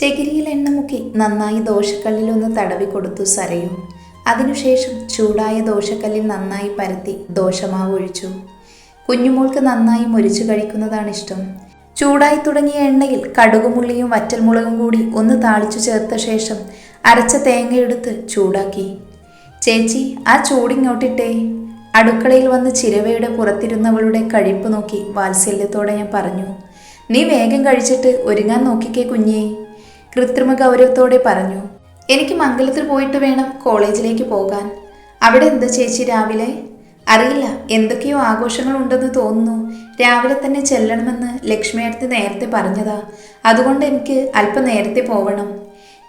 ചകിരിയിൽ എണ്ണ മുക്കി നന്നായി ദോശക്കല്ലിലൊന്ന് തടവി കൊടുത്തു സരയു. അതിനുശേഷം ചൂടായ ദോശക്കല്ലിൽ നന്നായി പരത്തി ദോശമാവ് ഒഴിച്ചു. കുഞ്ഞുമോൾക്ക് നന്നായി മൊരിച്ചു കഴിക്കുന്നതാണ് ഇഷ്ടം. ചൂടായി തുടങ്ങിയ എണ്ണയിൽ കടുകുമുള്ളിയും വറ്റൽമുളകും കൂടി ഒന്ന് താളിച്ചു ചേർത്ത ശേഷം അരച്ച തേങ്ങയെടുത്ത് ചൂടാക്കി. ചേച്ചി ആ ചൂടിങ്ങോട്ടിട്ടേ അടുക്കളയിൽ വന്ന് ചിരവയുടെ പുറത്തിരുന്നവളുടെ കഴിപ്പ് നോക്കി വാത്സല്യത്തോടെ ഞാൻ പറഞ്ഞു നീ വേഗം കഴിച്ചിട്ട് ഒരുങ്ങാൻ നോക്കിക്കേ കുഞ്ഞേ. കൃത്രിമ ഗൗരവത്തോടെ പറഞ്ഞു എനിക്ക് മംഗലത്തിൽ പോയിട്ട് വേണം കോളേജിലേക്ക് പോകാൻ. അവിടെ എന്താ ചേച്ചി രാവിലെ? അറിയില്ല എന്തൊക്കെയോ ആഘോഷങ്ങൾ ഉണ്ടെന്ന് തോന്നുന്നു. രാവിലെ തന്നെ ചെല്ലണമെന്ന് ലക്ഷ്മി അടുത്ത് നേരത്തെ പറഞ്ഞതാ. അതുകൊണ്ട് എനിക്ക് അല്പം നേരത്തെ പോകണം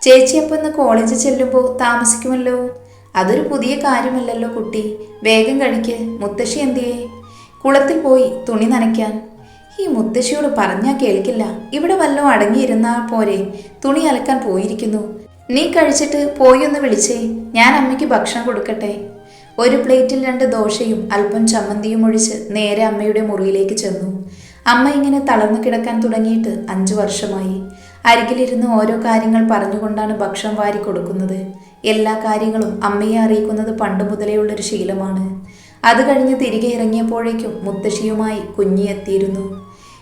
ചേച്ചി അപ്പം ഇന്ന് കോളേജിൽ ചെല്ലുമ്പോൾ താമസിക്കുമല്ലോ? അതൊരു പുതിയ കാര്യമല്ലല്ലോ കുട്ടി. വേഗം കഴിക്ക്. മുത്തശ്ശി എന്തിയേ? കുളത്തിൽ പോയി തുണി നനയ്ക്കാൻ. ഈ മുത്തശ്ശിയോട് പറഞ്ഞാൽ കേൾക്കില്ല. ഇവിടെ വല്ലതും അടങ്ങിയിരുന്നാ പോരെ. തുണി അലക്കാൻ പോയിരിക്കുന്നു. നീ കഴിച്ചിട്ട് പോയി ഒന്ന് വിളിച്ചേ. ഞാൻ അമ്മയ്ക്ക് ഭക്ഷണം കൊടുക്കട്ടെ. ഒരു പ്ലേറ്റിൽ രണ്ട് ദോശയും അല്പം ചമ്മന്തിയും ഒഴിച്ച് നേരെ അമ്മയുടെ മുറിയിലേക്ക് ചെന്നു. അമ്മ ഇങ്ങനെ തളർന്നു കിടക്കാൻ തുടങ്ങിയിട്ട് അഞ്ചു വർഷമായി. അരികിലിരുന്ന് ഓരോ കാര്യങ്ങൾ പറഞ്ഞുകൊണ്ടാണ് ഭക്ഷണം വാരി കൊടുക്കുന്നത്. എല്ലാ കാര്യങ്ങളും അമ്മയെ അറിയിക്കുന്നത് പണ്ട് മുതലേയുള്ളൊരു ശീലമാണ്. അത് കഴിഞ്ഞ് തിരികെ ഇറങ്ങിയപ്പോഴേക്കും മുത്തശ്ശിയുമായി കുഞ്ഞി എത്തിയിരുന്നു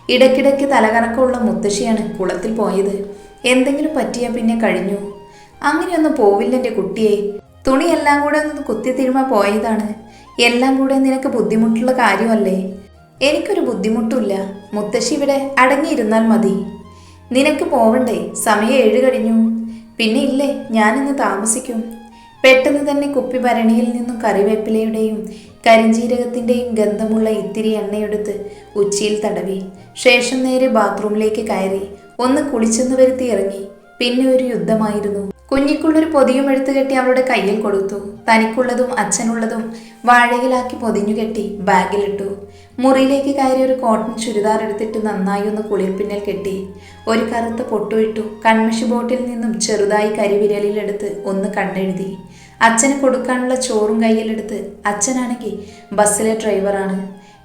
ഇടയ്ക്കിടയ്ക്ക് തലകറക്കമുള്ള മുത്തശ്ശിയാണ് കുളത്തിൽ പോയത്. എന്തെങ്കിലും പറ്റിയാൽ പിന്നെ കഴിഞ്ഞു. അങ്ങനെയൊന്നും പോവില്ല എന്റെ കുട്ടിയെ. തുണിയെല്ലാം കൂടെ ഒന്ന് കുത്തി തിരുമ പോയതാണ്. എല്ലാം കൂടെ നിനക്ക് ബുദ്ധിമുട്ടുള്ള കാര്യമല്ലേ? എനിക്കൊരു ബുദ്ധിമുട്ടില്ല മുത്തശ്ശി ഇവിടെ അടങ്ങിയിരുന്നാൽ മതി. നിനക്ക് പോവണ്ടേ? സമയം ഏഴ് കഴിഞ്ഞു. പിന്നെ ഇല്ലേ ഞാനിന്ന് താമസിക്കും. പെട്ടെന്ന് തന്നെ കുപ്പി ഭരണിയിൽ നിന്നും കറിവേപ്പിലയുടെയും കരിഞ്ജീരകത്തിന്റെയും ഗന്ധമുള്ള ഇത്തിരി എണ്ണയെടുത്ത് ഉച്ചിയിൽ തടവി. ശേഷം നേരെ ബാത്റൂമിലേക്ക് കയറി. ഒന്ന് കുളിച്ചെന്ന് വരുത്തി ഇറങ്ങി. പിന്നെ ഒരു യുദ്ധമായിരുന്നു. കുഞ്ഞിക്കുള്ളൊരു പൊതിയും എടുത്തുകെട്ടി അവളുടെ കയ്യിൽ കൊടുത്തു. തനിക്കുള്ളതും അച്ഛനുള്ളതും വാഴയിലാക്കി പൊതിഞ്ഞുകെട്ടി ബാഗിലിട്ടു. മുറിയിലേക്ക് കയറി ഒരു കോട്ടൺ ചുരിദാർ എടുത്തിട്ട് നന്നായി ഒന്ന് കുളിർപ്പിന്നൽ കെട്ടി. ഒരു കറുത്ത പൊട്ടുവിട്ടു കൺമഷി ബോട്ടിൽ നിന്നും ചെറുതായി കരിവിരലിലെടുത്ത് ഒന്ന് കണ്ണെഴുതി അച്ഛന് കൊടുക്കാനുള്ള ചോറും കയ്യിലെടുത്ത് അച്ഛനാണെങ്കിൽ ബസ്സിലെ ഡ്രൈവറാണ്.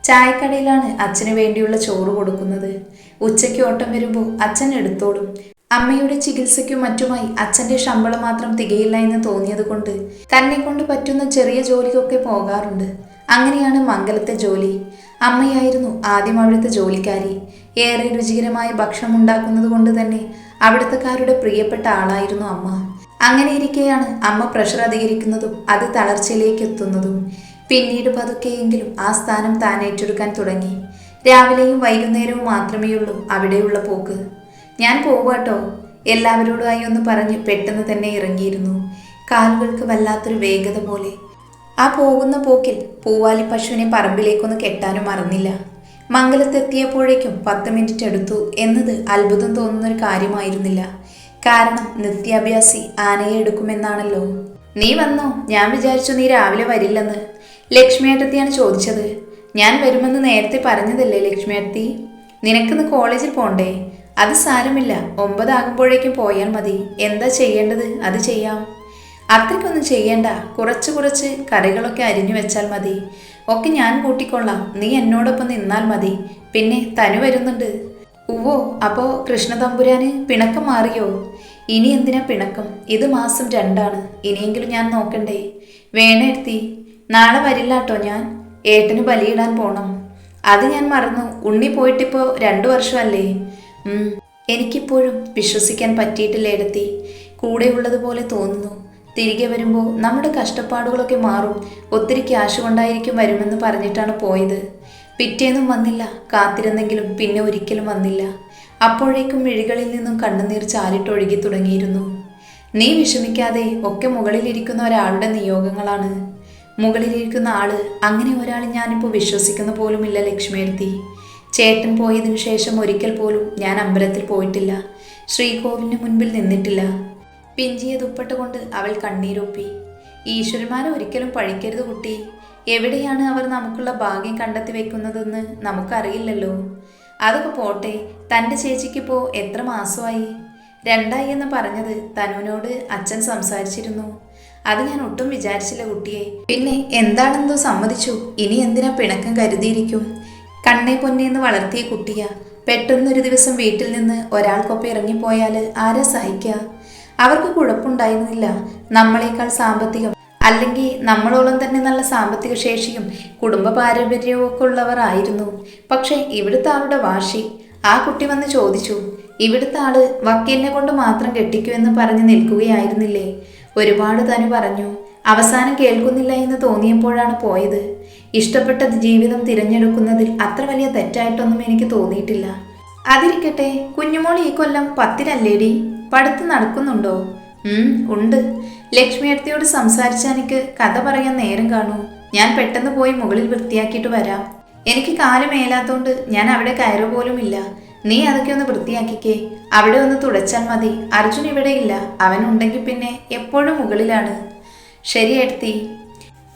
ചായക്കടയിലാണ് അച്ഛന് വേണ്ടിയുള്ള ചോറ് കൊടുക്കുന്നത്. ഉച്ചയ്ക്ക് ഓട്ടം വരുമ്പോൾ അച്ഛൻ എടുത്തോളും. അമ്മയുടെ ചികിത്സയ്ക്കും മറ്റുമായി അച്ഛന്റെ ശമ്പളം മാത്രം തികയില്ല എന്ന് തോന്നിയത് കൊണ്ട് തന്നെ കൊണ്ട് പറ്റുന്ന ചെറിയ ജോലിക്കൊക്കെ പോകാറുണ്ട്. അങ്ങനെയാണ് മംഗലത്തെ ജോലി. അമ്മയായിരുന്നു ആദ്യം അവിടുത്തെ ജോലിക്കാരി. ഏറെ രുചികരമായ ഭക്ഷണം ഉണ്ടാക്കുന്നത് കൊണ്ട് തന്നെ അവിടുത്തെക്കാരുടെ പ്രിയപ്പെട്ട ആളായിരുന്നു അമ്മ. അങ്ങനെ ഇരിക്കെയാണ് അമ്മ പ്രഷർ അധികരിക്കുന്നതും അത് തളർച്ചയിലേക്ക് എത്തുന്നതും പിന്നീട് പതുക്കെയെങ്കിലും ആ സ്ഥാനം താൻ ഏറ്റെടുക്കാൻ തുടങ്ങി. രാവിലെയും വൈകുന്നേരവും മാത്രമേ ഉള്ളൂ അവിടെയുള്ള പോക്ക്. ഞാൻ പോവാട്ടോ. എല്ലാവരോടുമായി ഒന്ന് പറഞ്ഞ് പെട്ടെന്ന് തന്നെ ഇറങ്ങിയിരുന്നു. കാലുകൾക്ക് വല്ലാത്തൊരു വേഗത പോലെ. ആ പോകുന്ന പോക്കിൽ പൂവാലി പശുവിനെ പറമ്പിലേക്കൊന്ന് കെട്ടാനും മറന്നില്ല. മംഗലത്തെത്തിയപ്പോഴേക്കും പത്ത് മിനിറ്റ് എടുത്തു എന്നത് അത്ഭുതം തോന്നുന്നൊരു കാര്യമായിരുന്നില്ല. കാരണം നിത്യാഭ്യാസി ആനയെ എടുക്കുമെന്നാണല്ലോ. നീ വന്നോ? ഞാൻ വിചാരിച്ചു നീ രാവിലെ വരില്ലെന്ന്. ലക്ഷ്മിയേട്ടത്തിയാണ് ചോദിച്ചത്. ഞാൻ വരുമെന്ന് നേരത്തെ പറഞ്ഞതല്ലേ ലക്ഷ്മിയേട്ടത്തി? നിനക്കിന്ന് കോളേജിൽ പോണ്ടേ? അത് സാരമില്ല. ഒമ്പതാകുമ്പോഴേക്കും പോയാൽ മതി. എന്താ ചെയ്യേണ്ടത്? അത് ചെയ്യാം. അത്രയ്ക്കൊന്നും ചെയ്യേണ്ട. കുറച്ച് കുറച്ച് കറികളൊക്കെ അരിഞ്ഞു വെച്ചാൽ മതി. ഒക്കെ ഞാൻ കൂട്ടിക്കൊള്ളാം. നീ എന്നോടൊപ്പം നിന്നാൽ മതി. പിന്നെ തനു വരുന്നുണ്ട്. ഉവ്വോ അപ്പോ കൃഷ്ണതമ്പുരാന് പിണക്കം മാറിയോ? ഇനി എന്തിനാ പിണക്കം? ഇത് മാസം രണ്ടാണ്. ഇനിയെങ്കിലും ഞാൻ നോക്കണ്ടേ? വേണേർത്തി നാളെ വരില്ലാട്ടോ ഞാൻ. ഏട്ടന് ബലിയിടാൻ പോണം. അത് ഞാൻ മറന്നു. ഉണ്ണി പോയിട്ടിപ്പോ രണ്ടു വർഷമല്ലേ? എനിക്കിപ്പോഴും വിശ്വസിക്കാൻ പറ്റിയിട്ടില്ല എടുത്തി? കൂടെയുള്ളതുപോലെ തോന്നുന്നു. തിരികെ വരുമ്പോൾ നമ്മുടെ കഷ്ടപ്പാടുകളൊക്കെ മാറും. ഒത്തിരി ക്യാഷ് കൊണ്ടായിരിക്കും വരുമെന്ന് പറഞ്ഞിട്ടാണ് പോയത്. പിറ്റേന്നും വന്നില്ല. കാത്തിരുന്നെങ്കിലും പിന്നെ ഒരിക്കലും വന്നില്ല. അപ്പോഴേക്കും മിഴികളിൽ നിന്നും കണ്ണുനീർ ചാലിട്ടൊഴുകി തുടങ്ങിയിരുന്നു. നീ വിഷമിക്കാതെ ഒക്കെ മുകളിലിരിക്കുന്ന ഒരാളുടെ നിയോഗങ്ങളാണ്. മുകളിലിരിക്കുന്ന ആൾ അങ്ങനെ ഒരാൾ ഞാനിപ്പോൾ വിശ്വസിക്കുന്ന പോലുമില്ല ലക്ഷ്മിയെടുത്തി ചേട്ടൻ പോയതിനു ശേഷം ഒരിക്കൽ പോലും ഞാൻ അമ്പലത്തിൽ പോയിട്ടില്ല. ശ്രീകോവിലിന് മുൻപിൽ നിന്നിട്ടില്ല. പിഞ്ചിയ ദുപ്പട്ട കൊണ്ട് അവൾ കണ്ണീരൊപ്പി. ഈശ്വരന്മാരെ ഒരിക്കലും പഴിക്കരുത് കുട്ടി. എവിടെയാണ് അവർ നമുക്കുള്ള ഭാഗ്യം കണ്ടെത്തി വെക്കുന്നതെന്ന് നമുക്കറിയില്ലല്ലോ. അതൊക്കെ പോട്ടെ തന്റെ ചേച്ചിക്കിപ്പോൾ എത്ര മാസമായി? രണ്ടായി എന്ന് പറഞ്ഞത് തനുവിനോട് അച്ഛൻ സംസാരിച്ചിരുന്നു. അത് ഞാൻ ഒട്ടും വിചാരിച്ചില്ല കുട്ടിയെ. പിന്നെ എന്താണെന്തോ സമ്മതിച്ചു. ഇനി എന്തിനാ പിണക്കം കരുതിയിരിക്കും? കണ്ണേ പൊന്നേന്ന് വളർത്തിയ കുട്ടിയ. പെട്ടെന്നൊരു ദിവസം വീട്ടിൽ നിന്ന് ഒരാൾക്കൊപ്പം ഇറങ്ങിപ്പോയാൽ ആരാ സഹിക്കുക അവർക്ക് കുഴപ്പമുണ്ടായിരുന്നില്ല. നമ്മളെക്കാൾ സാമ്പത്തികം അല്ലെങ്കിൽ നമ്മളോളം തന്നെ നല്ല സാമ്പത്തിക ശേഷിയും കുടുംബ പാരമ്പര്യവും ഒക്കെ ഉള്ളവർ ആയിരുന്നു. പക്ഷേ ഇവിടുത്തെ ആളുടെ വാശി. ആ കുട്ടി വന്ന് ചോദിച്ചു ഇവിടുത്തെ ആൾ വക്കീലിനെ കൊണ്ട് മാത്രം കെട്ടിക്കൂ എന്ന് പറഞ്ഞ് നിൽക്കുകയായിരുന്നില്ലേ? ഒരുപാട് തനു പറഞ്ഞു അവസാനം കേൾക്കുന്നില്ല എന്ന് തോന്നിയപ്പോഴാണ് പോയത്. ഇഷ്ടപ്പെട്ട ജീവിതം തിരഞ്ഞെടുക്കുന്നതിൽ അത്ര വലിയ തെറ്റായിട്ടൊന്നും എനിക്ക് തോന്നിയിട്ടില്ല. അതിരിക്കട്ടെ കുഞ്ഞുമോൾ ഈ കൊല്ലം പത്തിനല്ലേടി പഠിത്തം നടക്കുന്നുണ്ടോ? ഉണ്ട്. ലക്ഷ്മി അടുത്തിയോട് സംസാരിച്ചാൽ എനിക്ക് കഥ പറയാൻ നേരം കാണൂ. ഞാൻ പെട്ടെന്ന് പോയി മുകളിൽ വൃത്തിയാക്കിയിട്ട് വരാം. എനിക്ക് കാൽ മേലാത്തോണ്ട് ഞാൻ അവിടെ കയറു പോലുമില്ല. നീ അതൊക്കെ ഒന്ന് വൃത്തിയാക്കിക്കേ. അവിടെ ഒന്ന് തുടച്ചാൽ മതി. അർജുൻ ഇവിടെ ഇല്ല. അവൻ ഉണ്ടെങ്കിൽ പിന്നെ എപ്പോഴും മുകളിലാണ്. ശരി എടുത്തി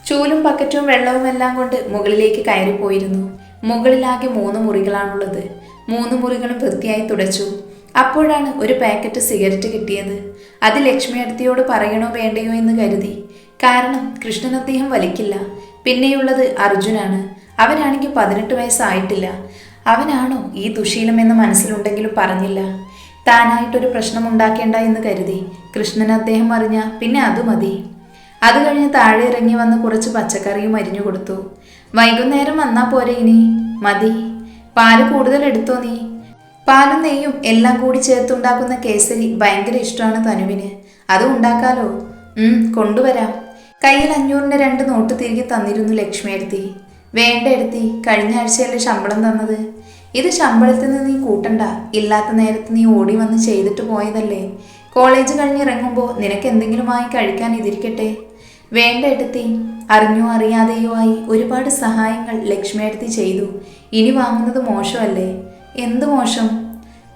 ചൂലും ബക്കറ്റും വെള്ളവും എല്ലാം കൊണ്ട് മുകളിലേക്ക് കയറിപ്പോയിരുന്നു മുകളിലാകെ മൂന്ന് മുറികളാണുള്ളത്. മൂന്ന് മുറികളും വൃത്തിയായി തുടച്ചു. അപ്പോഴാണ് ഒരു പാക്കറ്റ് സിഗരറ്റ് കിട്ടിയത്. അത് ലക്ഷ്മി അടുത്തിയോട് പറയണോ വേണ്ടയോ എന്ന് കരുതി. കാരണം കൃഷ്ണൻ അദ്ദേഹം വലിക്കില്ല. പിന്നെയുള്ളത് അർജുനാണ്. അവനാണെങ്കിൽ പതിനെട്ട് വയസ്സായിട്ടില്ല. അവനാണോ ഈ ദുശീലം എന്ന് മനസ്സിലുണ്ടെങ്കിലും പറഞ്ഞില്ല. താനായിട്ടൊരു പ്രശ്നം ഉണ്ടാക്കേണ്ട എന്ന് കരുതി കൃഷ്ണൻ അദ്ദേഹം അറിഞ്ഞ പിന്നെ അത് മതി. അത് കഴിഞ്ഞ് താഴെ ഇറങ്ങി വന്ന് കുറച്ച് പച്ചക്കറിയും അരിഞ്ഞു കൊടുത്തു. വൈകുന്നേരം വന്നാ പോരെ ഇനി? മതി. പാൽ കൂടുതൽ എടുത്തോ നീ? പാലും നെയ്യും എല്ലാം കൂടി ചേർത്തുണ്ടാക്കുന്ന കേസരി ഭയങ്കര ഇഷ്ടമാണ് തനുവിന്. അത് ഉണ്ടാക്കാലോ? കൊണ്ടുവരാം. കയ്യിൽ അഞ്ഞൂറിന്റെ രണ്ട് നോട്ട് തിരികെ തന്നിരുന്നു ലക്ഷ്മി എടുത്തി. വേണ്ട എടുത്തി കഴിഞ്ഞ ആഴ്ചയല്ലേ ശമ്പളം തന്നത്. ഇത് ശമ്പളത്തിൽ നിന്ന് നീ കൂട്ടണ്ട. ഇല്ലാത്ത നേരത്ത് നീ ഓടി വന്ന് ചെയ്തിട്ട് പോയതല്ലേ. കോളേജ് കഴിഞ്ഞിറങ്ങുമ്പോൾ നിനക്ക് എന്തെങ്കിലും വാങ്ങി കഴിക്കാൻ ഇതിരിക്കട്ടെ. വേണ്ട എടുത്തി. അറിഞ്ഞോ അറിയാതെയോ ആയി ഒരുപാട് സഹായങ്ങൾ ലക്ഷ്മി എടുത്തി ചെയ്തു. ഇനി വാങ്ങുന്നത് മോശമല്ലേ? എന്ത് മോശം?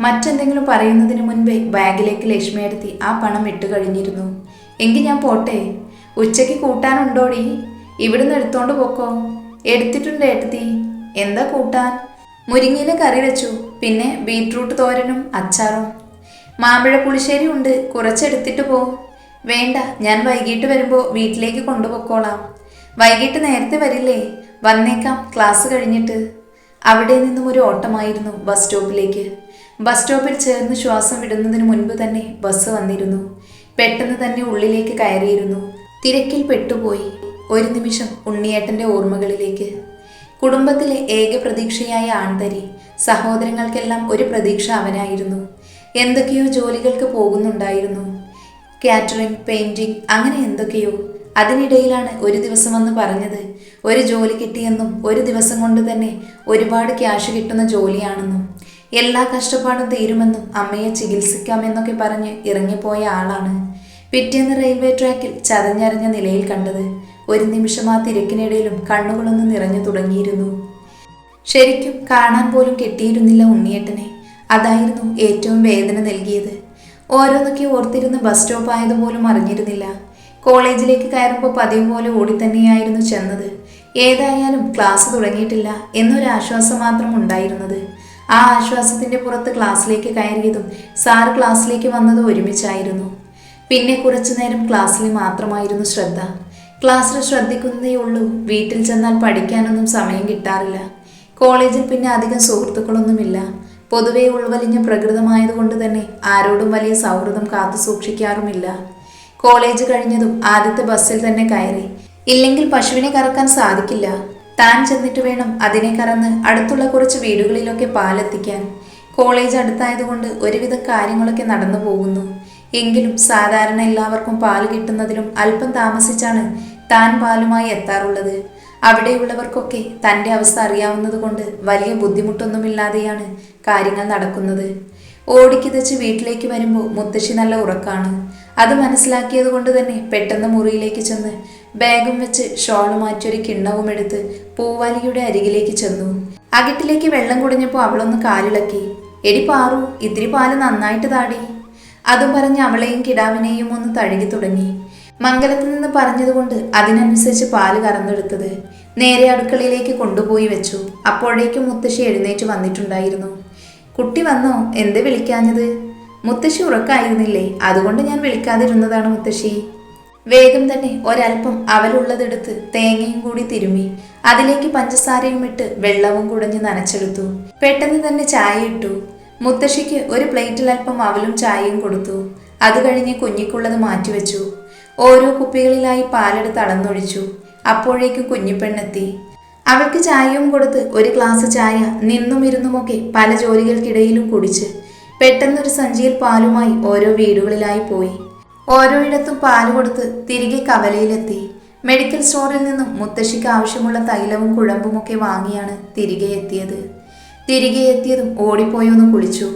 മറ്റെന്തെങ്കിലും പറയുന്നതിന് മുൻപേ ബാഗിലേക്ക് ലക്ഷ്മി എടുത്തി ആ പണം ഇട്ട് കഴിഞ്ഞിരുന്നു. എങ്കിൽ ഞാൻ പോട്ടെ? ഉച്ചയ്ക്ക് കൂട്ടാനുണ്ടോടി? ഇവിടുന്ന് എടുത്തോണ്ട് പോക്കോ. എടുത്തിട്ടുണ്ട് എടുത്തി എന്താ കൂട്ടാൻ? മുരിങ്ങയില കറി വെച്ചു. പിന്നെ ബീട്രൂട്ട് തോരനും അച്ചാറും. മാമ്പഴ പുളിശ്ശേരി ഉണ്ട്. കുറച്ചെടുത്തിട്ട് പോ. വേണ്ട ഞാൻ വൈകിട്ട് വരുമ്പോൾ വീട്ടിലേക്ക് കൊണ്ടുപോക്കോളാം. വൈകിട്ട് നേരത്തെ വരില്ലേ? വന്നേക്കാം. ക്ലാസ് കഴിഞ്ഞിട്ട്. അവിടെ നിന്നും ഒരു ഓട്ടമായിരുന്നു ബസ് സ്റ്റോപ്പിലേക്ക്. ബസ് സ്റ്റോപ്പിൽ ചേർന്ന് ശ്വാസം വിടുന്നതിന് മുൻപ് തന്നെ ബസ് വന്നിരുന്നു. പെട്ടെന്ന് തന്നെ ഉള്ളിലേക്ക് കയറിയിരുന്നു. തിരക്കിൽ പെട്ടുപോയി. ഒരു നിമിഷം ഉണ്ണിയേട്ടന്റെ ഓർമ്മകളിലേക്ക്. കുടുംബത്തിലെ ഏക പ്രതീക്ഷയായ ആൺതരി സഹോദരങ്ങൾക്കെല്ലാം ഒരു പ്രതീക്ഷ അവനായിരുന്നു. എന്തൊക്കെയോ ജോലികൾക്ക് പോകുന്നുണ്ടായിരുന്നു. കാറ്ററിംഗ് പെയിന്റിംഗ് അങ്ങനെ എന്തൊക്കെയോ. അതിനിടയിലാണ് ഒരു ദിവസം വന്ന് പറഞ്ഞത്. ഒരു ജോലി കിട്ടിയെന്നും ഒരു ദിവസം കൊണ്ട് തന്നെ ഒരുപാട് ക്യാഷ് കിട്ടുന്ന ജോലിയാണെന്നും എല്ലാ കഷ്ടപ്പാടും തീരുമെന്നും അമ്മയെ ചികിത്സിക്കാമെന്നൊക്കെ പറഞ്ഞ് ഇറങ്ങിപ്പോയ ആളാണ്. പിറ്റേന്ന് റെയിൽവേ ട്രാക്കിൽ ചതഞ്ഞറിഞ്ഞ നിലയിൽ കണ്ടത് ഒരു നിമിഷം ആ തിരക്കിനിടയിലും കണ്ണുകളൊന്ന് നിറഞ്ഞു തുടങ്ങിയിരുന്നു. ശരിക്കും കാണാൻ പോലും കിട്ടിയിരുന്നില്ല ഉണ്ണിയേട്ടനെ. അതായിരുന്നു ഏറ്റവും വേദന നൽകിയത്. ഓരോന്നൊക്കെ ഓർത്തിരുന്ന് ബസ് സ്റ്റോപ്പ് ആയതുപോലും അറിഞ്ഞിരുന്നില്ല. കോളേജിലേക്ക് കയറുമ്പോൾ പതിവ് പോലെ ഓടി തന്നെയായിരുന്നു ചെന്നത്. ഏതായാലും ക്ലാസ് തുടങ്ങിയിട്ടില്ല എന്നൊരു ആശ്വാസം മാത്രം ഉണ്ടായിരുന്നത്. ആ ആശ്വാസത്തിന്റെ പുറത്ത് ക്ലാസ്സിലേക്ക് കയറിയതും സാർ ക്ലാസ്സിലേക്ക് വന്നത് ഒരുമിച്ചായിരുന്നു. പിന്നെ കുറച്ചു നേരം ക്ലാസ്സിൽ മാത്രമായിരുന്നു ശ്രദ്ധ. ക്ലാസ്സിൽ ശ്രദ്ധിക്കുന്നതേ ഉള്ളൂ വീട്ടിൽ ചെന്നാൽ പഠിക്കാനൊന്നും സമയം കിട്ടാറില്ല. കോളേജിൽ പിന്നെ അധികം സുഹൃത്തുക്കളൊന്നുമില്ല. പൊതുവേ ഉൾവലിഞ്ഞ പ്രകൃതമായതുകൊണ്ട് തന്നെ ആരോടും വലിയ സൗഹൃദം കാത്തു സൂക്ഷിക്കാറുമില്ല. കോളേജ് കഴിഞ്ഞതും ആദ്യത്തെ ബസ്സിൽ തന്നെ കയറി. ഇല്ലെങ്കിൽ പശുവിനെ കറക്കാൻ സാധിക്കില്ല. താൻ ചെന്നിട്ട് വേണം അതിനെ കറന്ന് അടുത്തുള്ള കുറച്ച് വീടുകളിലൊക്കെ പാലെത്തിക്കാൻ. കോളേജ് അടുത്തായതുകൊണ്ട് ഒരുവിധ കാര്യങ്ങളൊക്കെ നടന്നു പോകുന്നു. എങ്കിലും സാധാരണ എല്ലാവർക്കും പാൽ കിട്ടുന്നതിലും അല്പം താമസിച്ചാണ് താൻ പാലുമായി എത്താറുള്ളത്. അവിടെയുള്ളവർക്കൊക്കെ തന്റെ അവസ്ഥ അറിയാവുന്നതുകൊണ്ട് വലിയ ബുദ്ധിമുട്ടൊന്നുമില്ലാതെയാണ് കാര്യങ്ങൾ നടക്കുന്നത്. ഓടിക്കിതച്ച് വീട്ടിലേക്ക് വരുമ്പോൾ മുത്തശ്ശി നല്ല ഉറക്കാണ്. അത് മനസ്സിലാക്കിയത് കൊണ്ട് തന്നെ പെട്ടെന്ന് മുറിയിലേക്ക് ചെന്ന് ബാഗും വെച്ച് ഷോൾ മാറ്റിയൊരു കിണ്ണവും എടുത്ത് പൂവാലിയുടെ അരികിലേക്ക് ചെന്നു. അകിട്ടിലേക്ക് വെള്ളം കുടിഞ്ഞപ്പോൾ അവളൊന്ന് കാലിളക്കി. എടി പാറു ഇത്തിരി പാൽ നന്നായിട്ട് താടി. അതും പറഞ്ഞ് അവളെയും കിടാവിനെയും ഒന്ന് തഴുകി തുടങ്ങി. മംഗലത്തിൽ നിന്ന് പറഞ്ഞതുകൊണ്ട് അതിനനുസരിച്ച് പാൽ കറന്നെടുത്തത് നേരെ അടുക്കളയിലേക്ക് കൊണ്ടുപോയി വെച്ചു. അപ്പോഴേക്കും മുത്തശ്ശി എഴുന്നേറ്റ് വന്നിട്ടുണ്ടായിരുന്നു. കുട്ടി വന്നോ? എന്തേ വിളിക്കാഞ്ഞത്? മുത്തശ്ശി ഉറക്കായിരുന്നില്ലേ? അതുകൊണ്ട് ഞാൻ വിളിക്കാതിരുന്നതാണ് മുത്തശ്ശി. വേഗം തന്നെ ഒരൽപ്പം അവലുള്ളതെടുത്ത് തേങ്ങയും കൂടി തിരുമ്മി. അതിലേക്ക് പഞ്ചസാരയും ഇട്ട് വെള്ളവും കുടഞ്ഞ് നനച്ചെടുത്തു. പെട്ടെന്ന് തന്നെ ചായ ഇട്ടു. മുത്തശ്ശിക്ക് ഒരു പ്ലേറ്റിൽ അല്പം അവലും ചായയും കൊടുത്തു. അത് കഴിഞ്ഞ് കുഞ്ഞിക്കുള്ളത് മാറ്റിവെച്ചു. ഓരോ കുപ്പികളിലായി പാലെടുത്ത് അളന്നൊഴിച്ചു അപ്പോഴേക്കും കുഞ്ഞിപ്പെണ്ണെത്തി. അവൾക്ക് ചായയും കൊടുത്ത് ഒരു ഗ്ലാസ് ചായ നിന്നും ഇരുന്നുമൊക്കെ പല ജോലികൾക്കിടയിലും കുടിച്ച് പെട്ടെന്നൊരു സഞ്ചിയിൽ പാലുമായി ഓരോ വീടുകളിലായി പോയി. ഓരോയിടത്തും പാൽ കൊടുത്ത് തിരികെ കവലയിലെത്തി. മെഡിക്കൽ സ്റ്റോറിൽ നിന്നും മുത്തശ്ശിക്ക് ആവശ്യമുള്ള തൈലവും കുഴമ്പുമൊക്കെ വാങ്ങിയാണ് തിരികെ എത്തിയത്. തിരികെ എത്തിയതും ഓടിപ്പോയൊന്ന് കുളിച്ചു.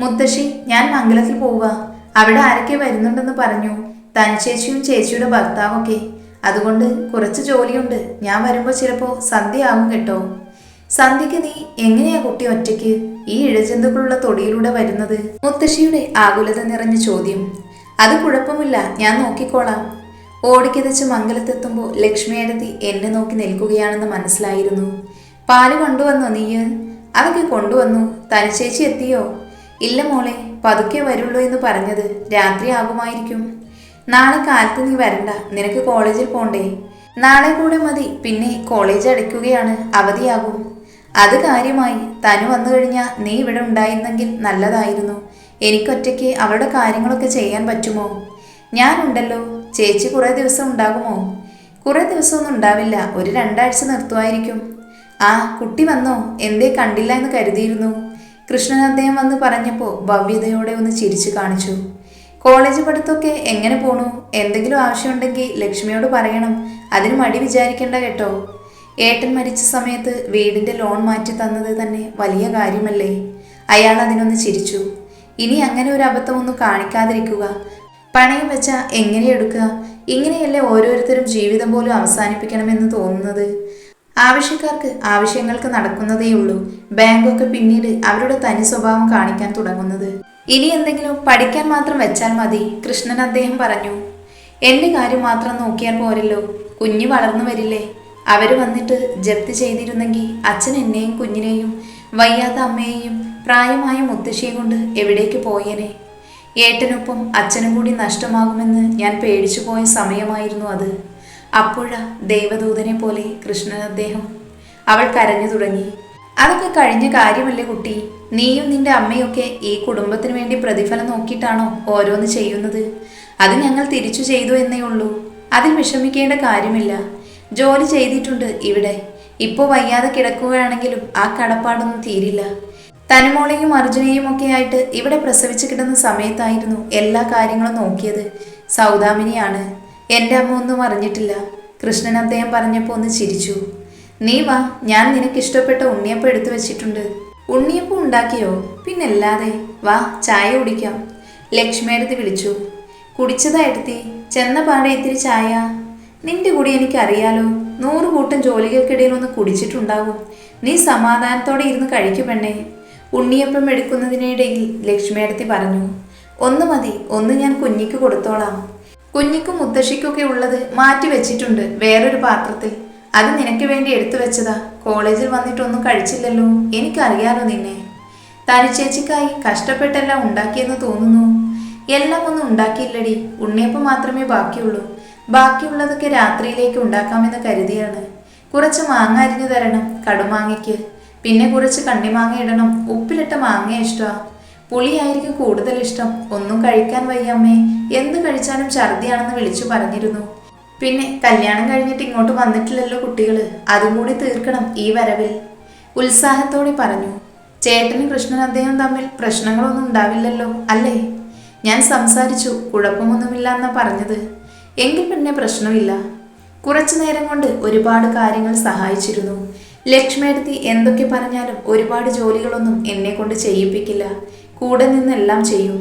മുത്തശ്ശി ഞാൻ മംഗലത്തിൽ പോവുക. അവിടെ ആരൊക്കെ വരുന്നുണ്ടെന്ന് പറഞ്ഞു. തൻചേച്ചിയും ചേച്ചിയുടെ ഭർത്താവൊക്കെ. അതുകൊണ്ട് കുറച്ച് ജോലിയുണ്ട്. ഞാൻ വരുമ്പോൾ ചിലപ്പോൾ സന്ധ്യയാകും കേട്ടോ. സന്ധ്യക്ക് നീ എങ്ങനെയാ കുട്ടി ഒറ്റയ്ക്ക്? ഈ ഇഴജന്തുക്കളുള്ള തൊടിയിലൂടെ വരുന്നത്? മുത്തശ്ശിയുടെ ആകുലത നിറഞ്ഞ ചോദ്യം. അത് കുഴപ്പമില്ല ഞാൻ നോക്കിക്കോളാം. ഓടിക്കതച്ച് മംഗലത്തെത്തുമ്പോൾ ലക്ഷ്മിയടത്തി എന്നെ നോക്കി നിൽക്കുകയാണെന്ന് മനസ്സിലായിരുന്നു. പാൽ കൊണ്ടുവന്നോ നീയ്? അതൊക്കെ കൊണ്ടുവന്നു. തനിച്ചേച്ചി എത്തിയോ? ഇല്ല മോളെ പതുക്കെ വരുള്ളൂ എന്ന് പറഞ്ഞത് രാത്രി ആകുമായിരിക്കും. നാളെ കാലത്ത് നീ വരണ്ട നിനക്ക് കോളേജിൽ പോണ്ടേ. നാളെ കൂടെ മതി പിന്നെ കോളേജ് അടയ്ക്കുകയാണ് അവധിയാകും. അത് കാര്യമായി തനു വന്നു കഴിഞ്ഞാൽ നീ ഇവിടെ ഉണ്ടായിരുന്നെങ്കിൽ നല്ലതായിരുന്നു. എനിക്കൊറ്റയ്ക്ക് അവളുടെ കാര്യങ്ങളൊക്കെ ചെയ്യാൻ പറ്റുമോ? ഞാനുണ്ടല്ലോ. ചേച്ചി കുറേ ദിവസം ഉണ്ടാകുമോ? കുറേ ദിവസമൊന്നും ഉണ്ടാവില്ല. ഒരു രണ്ടാഴ്ച നിർത്തുമായിരിക്കും. ആ കുട്ടി വന്നോ? എന്തേ കണ്ടില്ല എന്ന് കരുതിയിരുന്നു. കൃഷ്ണൻ അദ്ദേഹം വന്ന് പറഞ്ഞപ്പോൾ ഭവ്യതയോടെ ഒന്ന് ചിരിച്ചു കാണിച്ചു. കോളേജ് പഠിത്തമൊക്കെ എങ്ങനെ പോണു? എന്തെങ്കിലും ആവശ്യമുണ്ടെങ്കിൽ ലക്ഷ്മിയോട് പറയണം. അതിന് മടി വിചാരിക്കേണ്ട കേട്ടോ. ഏട്ടൻ മരിച്ച സമയത്ത് വീടിന്റെ ലോൺ മാറ്റി തന്നത് തന്നെ വലിയ കാര്യമല്ലേ? അയാൾ അതിനൊന്ന് ചിരിച്ചു. ഇനി അങ്ങനെ ഒരു അബദ്ധമൊന്നും കാണിക്കാതിരിക്കുക. പണയം വെച്ച എങ്ങനെ എടുക്കുക? ഇങ്ങനെയല്ലേ ഓരോരുത്തരും ജീവിതം പോലും അവസാനിപ്പിക്കണമെന്ന് തോന്നുന്നത്? ആവശ്യക്കാർക്ക് ആവശ്യങ്ങൾക്ക് നടക്കുന്നതേയുള്ളൂ ബാങ്കൊക്കെ പിന്നീട് അവരുടെ തനി സ്വഭാവം കാണിക്കാൻ തുടങ്ങുന്നത്. ഇനി എന്തെങ്കിലും പഠിക്കാൻ മാത്രം വെച്ചാൽ മതി കൃഷ്ണൻ അദ്ദേഹം പറഞ്ഞു. എന്റെ കാര്യം മാത്രം നോക്കിയാൽ പോരല്ലോ. കുഞ്ഞ് വളർന്നു വരില്ലേ? അവർ വന്നിട്ട് ജപ്തി ചെയ്തിരുന്നെങ്കിൽ അച്ഛൻ എന്നെയും കുഞ്ഞിനെയും വയ്യാത്ത അമ്മയെയും പ്രായമായ മുത്തശ്ശിയെ കൊണ്ട് എവിടേക്ക് പോയേനെ? ഏട്ടനൊപ്പം അച്ഛനും കൂടി നഷ്ടമാകുമെന്ന് ഞാൻ പേടിച്ചു പോയ സമയമായിരുന്നു അത്. അപ്പോഴാ ദൈവദൂതനെ പോലെ കൃഷ്ണൻ അദ്ദേഹം അവൾ കരഞ്ഞു തുടങ്ങി. അതൊക്കെ കഴിഞ്ഞ കാര്യമല്ലേ കുട്ടി? നീയും നിന്റെ അമ്മയൊക്കെ ഈ കുടുംബത്തിന് വേണ്ടി പ്രതിഫലം നോക്കിയിട്ടാണോ ഓരോന്ന് ചെയ്യുന്നത്? അത് ഞങ്ങൾ തിരിച്ചു ചെയ്തു എന്നേ ഉള്ളൂ. അതിൽ വിഷമിക്കേണ്ട കാര്യമില്ല. ജോലി ചെയ്തിട്ടുണ്ട് ഇവിടെ. ഇപ്പോൾ വയ്യാതെ കിടക്കുകയാണെങ്കിലും ആ കടപ്പാടൊന്നും തീരില്ല. തനിമോളെയും അർജുനെയും ഒക്കെ ആയിട്ട് ഇവിടെ പ്രസവിച്ച് കിടന്ന സമയത്തായിരുന്നു എല്ലാ കാര്യങ്ങളും നോക്കിയത്. സൗദാമിനിയാണ്. എന്റെ അമ്മ ഒന്നും അറിഞ്ഞിട്ടില്ല. കൃഷ്ണൻ അദ്ദേഹം പറഞ്ഞപ്പോൾ ഒന്ന് ചിരിച്ചു. നീ വാ ഞാൻ നിനക്ക് ഇഷ്ടപ്പെട്ട ഉണ്ണിയപ്പം എടുത്തു വെച്ചിട്ടുണ്ട്. ഉണ്ണിയപ്പം ഉണ്ടാക്കിയോ? പിന്നല്ലാതെ. വാ ചായ കുടിക്കാം. ലക്ഷ്മിയെടുത്ത് വിളിച്ചു. കുടിച്ചതാ എടുത്തി. ചെന്ന പാടെ ഇത്തിരി ചായ. നിന്റെ കൂടി എനിക്കറിയാലോ നൂറ് കൂട്ടം ജോലികൾക്കിടയിൽ ഒന്ന് കുടിച്ചിട്ടുണ്ടാവും. നീ സമാധാനത്തോടെ ഇരുന്ന് കഴിക്കു പെണ്ണേ. ഉണ്ണിയപ്പം എടുക്കുന്നതിനിടയിൽ ലക്ഷ്മിയടത്തി പറഞ്ഞു ഒന്ന് മതി ഒന്ന് ഞാൻ കുഞ്ഞിക്ക് കൊടുത്തോളാം. കുഞ്ഞിക്കും മുത്തശ്ശിക്കൊക്കെ ഉള്ളത് മാറ്റി വെച്ചിട്ടുണ്ട് വേറൊരു പാത്രത്തിൽ. അത് നിനക്ക് വേണ്ടി എടുത്തു വെച്ചതാ. കോളേജിൽ വന്നിട്ടൊന്നും കഴിച്ചില്ലല്ലോ. എനിക്കറിയാലോ നിന്നെ. തനിച്ചേച്ചിക്കായി കഷ്ടപ്പെട്ടെല്ലാം ഉണ്ടാക്കിയെന്ന് തോന്നുന്നു. എല്ലാം ഒന്നും ഉണ്ടാക്കിയില്ലടി. ഉണ്ണിയപ്പം മാത്രമേ ബാക്കിയുള്ളൂ. ബാക്കിയുള്ളതൊക്കെ രാത്രിയിലേക്ക് ഉണ്ടാക്കാമെന്ന് കരുതിയാണ്. കുറച്ച് മാങ്ങ അരിഞ്ഞു തരണം കടുമാങ്ങയ്ക്ക്. പിന്നെ കുറച്ച് കണ്ണിമാങ്ങ ഇടണം. ഉപ്പിലിട്ട മാങ്ങ ഇഷ്ടമാ. പുളിയായിരിക്കും കൂടുതൽ ഇഷ്ടം. ഒന്നും കഴിക്കാൻ വയ്യമ്മേ. എന്ത് കഴിച്ചാലും ഛർദിയാണെന്ന് വിളിച്ചു പറഞ്ഞിരുന്നു. പിന്നെ കല്യാണം കഴിഞ്ഞിട്ട് ഇങ്ങോട്ട് വന്നിട്ടില്ലല്ലോ കുട്ടികൾ. അതും കൂടി തീർക്കണം ഈ വരവിൽ. ഉത്സാഹത്തോടെ പറഞ്ഞു. ചേട്ടനും കൃഷ്ണൻ അദ്ദേഹം തമ്മിൽ പ്രശ്നങ്ങളൊന്നും ഉണ്ടാവില്ലല്ലോ അല്ലേ? ഞാൻ സംസാരിച്ചു. കുഴപ്പമൊന്നുമില്ല എന്നാ പറഞ്ഞത്. എങ്കിൽ പിന്നെ പ്രശ്നമില്ല. കുറച്ചു നേരം കൊണ്ട് ഒരുപാട് കാര്യങ്ങൾ സഹായിച്ചിരുന്നു. ലക്ഷ്മിയെടുത്തി എന്തൊക്കെ പറഞ്ഞാലും ഒരുപാട് ജോലികളൊന്നും എന്നെ കൊണ്ട് ചെയ്യിപ്പിക്കില്ല. കൂടെ നിന്നെല്ലാം ചെയ്യും.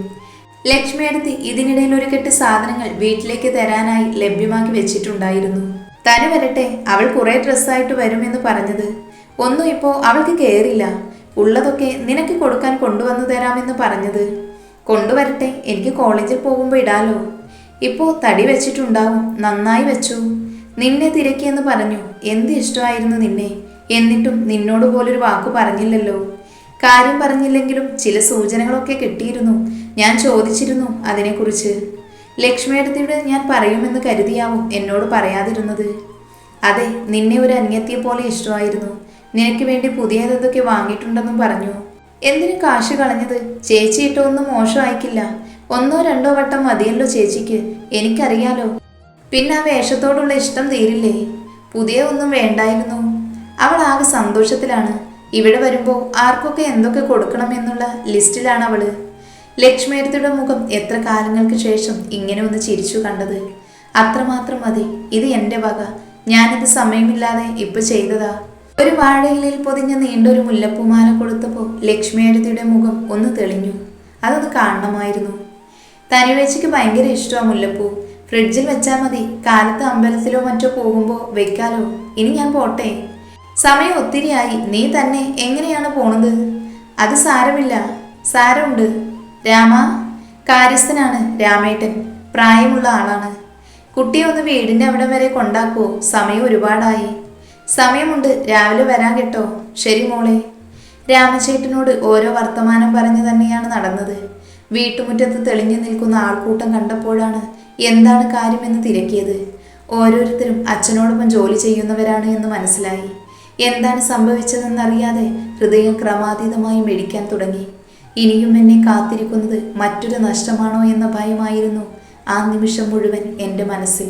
ലക്ഷ്മിയെടുത്തി ഇതിനിടയിൽ ഒരു കെട്ട് സാധനങ്ങൾ വീട്ടിലേക്ക് തരാനായി ലഭ്യമാക്കി വെച്ചിട്ടുണ്ടായിരുന്നു. തനു വരട്ടെ അവൾ കുറെ ഡ്രസ്സായിട്ട് വരുമെന്ന് പറഞ്ഞത്. ഒന്നും ഇപ്പോൾ അവൾക്ക് കയറില്ല ഉള്ളതൊക്കെ നിനക്ക് കൊടുക്കാൻ കൊണ്ടുവന്നു തരാമെന്ന് പറഞ്ഞത്. കൊണ്ടുവരട്ടെ എനിക്ക് കോളേജിൽ പോകുമ്പോൾ ഇടാലോ. ഇപ്പോൾ തടി വെച്ചിട്ടുണ്ടാവും. നന്നായി വെച്ചു. നിന്നെ തിരക്കിയെന്ന് പറഞ്ഞു. എന്ത് ഇഷ്ടമായിരുന്നു നിന്നെ? എന്നിട്ടും നിന്നോട് പോലൊരു വാക്ക് പറഞ്ഞില്ലല്ലോ. കാര്യം പറഞ്ഞില്ലെങ്കിലും ചില സൂചനകളൊക്കെ കിട്ടിയിരുന്നു. ഞാൻ ചോദിച്ചിരുന്നു അതിനെക്കുറിച്ച്. ലക്ഷ്മിയെടുത്തിയുടെ ഞാൻ പറയുമെന്ന് കരുതിയാവും എന്നോട് പറയാതിരുന്നത്. അതെ നിന്നെ ഒരു അന്യത്തിയെ പോലെ ഇഷ്ടമായിരുന്നു. നിനക്ക് വേണ്ടി പുതിയതൊക്കെ വാങ്ങിയിട്ടുണ്ടെന്നും പറഞ്ഞു. എന്തിനു കാശ് കളഞ്ഞത്? ചേച്ചി ഇട്ടൊന്നും മോശമായിക്കില്ല. ഒന്നോ രണ്ടോ വട്ടം മതിയല്ലോ ചേച്ചിക്ക്. എനിക്കറിയാലോ. പിന്നെ ആ വേഷത്തോടുള്ള ഇഷ്ടം തീരില്ലേ? പുതിയ ഒന്നും വേണ്ടായിരുന്നു. അവൾ ആകെ സന്തോഷത്തിലാണ്. ഇവിടെ വരുമ്പോൾ ആർക്കൊക്കെ എന്തൊക്കെ കൊടുക്കണം എന്നുള്ള ലിസ്റ്റിലാണ് അവൾ. ലക്ഷ്മിയരത്തിയുടെ മുഖം എത്ര കാലങ്ങൾക്ക് ശേഷം ഇങ്ങനെ ഒന്ന് ചിരിച്ചു കണ്ടത്? അത്രമാത്രം മതി. ഇത് എന്റെ വക. ഞാനിത് സമയമില്ലാതെ ഇപ്പൊ ചെയ്തതാ. ഒരു വാഴയിലയിൽ പൊതിഞ്ഞ നീണ്ടൊരു മുല്ലപ്പൂമാല കൊടുത്തപ്പോൾ ലക്ഷ്മിയരത്തിയുടെ മുഖം ഒന്ന് തെളിഞ്ഞു. അതൊന്ന് കാണണമായിരുന്നു. തനിവേച്ചിക്ക് ഭയങ്കര ഇഷ്ടമാ മുല്ലപ്പൂ. ഫ്രിഡ്ജിൽ വെച്ചാൽ മതി. കാലത്ത് അമ്പലത്തിലോ മറ്റോ പോകുമ്പോൾ വെക്കാലോ. ഇനി ഞാൻ പോട്ടെ. സമയം ഒത്തിരിയായി നീ തന്നെ എങ്ങനെയാണ് പോണത്? അത് സാരമില്ല. സാരമുണ്ട്. രാമ കാര്യസ്ഥനാണ് രാമേട്ടൻ. പ്രായമുള്ള ആളാണ്. കുട്ടിയെ ഒന്ന് വീടിന്റെ അവിടെ വരെ കൊണ്ടാക്കുവോ സമയം ഒരുപാടായി. സമയമുണ്ട്. രാവിലെ വരാൻ കേട്ടോ. ശരി മോളെ. രാമചേട്ടനോട് ഓരോ വർത്തമാനം പറഞ്ഞു തന്നെയാണ് നടന്നത്. വീട്ടുമുറ്റത്ത് തെളിഞ്ഞു നിൽക്കുന്ന ആൾക്കൂട്ടം കണ്ടപ്പോഴാണ് എന്താണ് കാര്യമെന്ന് തിരക്കിയത്. ഓരോരുത്തരും അച്ഛനോടൊപ്പം ജോലി ചെയ്യുന്നവരാണ് എന്ന് മനസ്സിലായി. എന്താണ് സംഭവിച്ചതെന്നറിയാതെ ഹൃദയം ക്രമാതീതമായി മെടിക്കാൻ തുടങ്ങി. ഇനിയും എന്നെ കാത്തിരിക്കുന്നത് മറ്റൊരു നഷ്ടമാണോ എന്ന ഭയമായിരുന്നു ആ നിമിഷം മുഴുവൻ എന്റെ മനസ്സിൽ.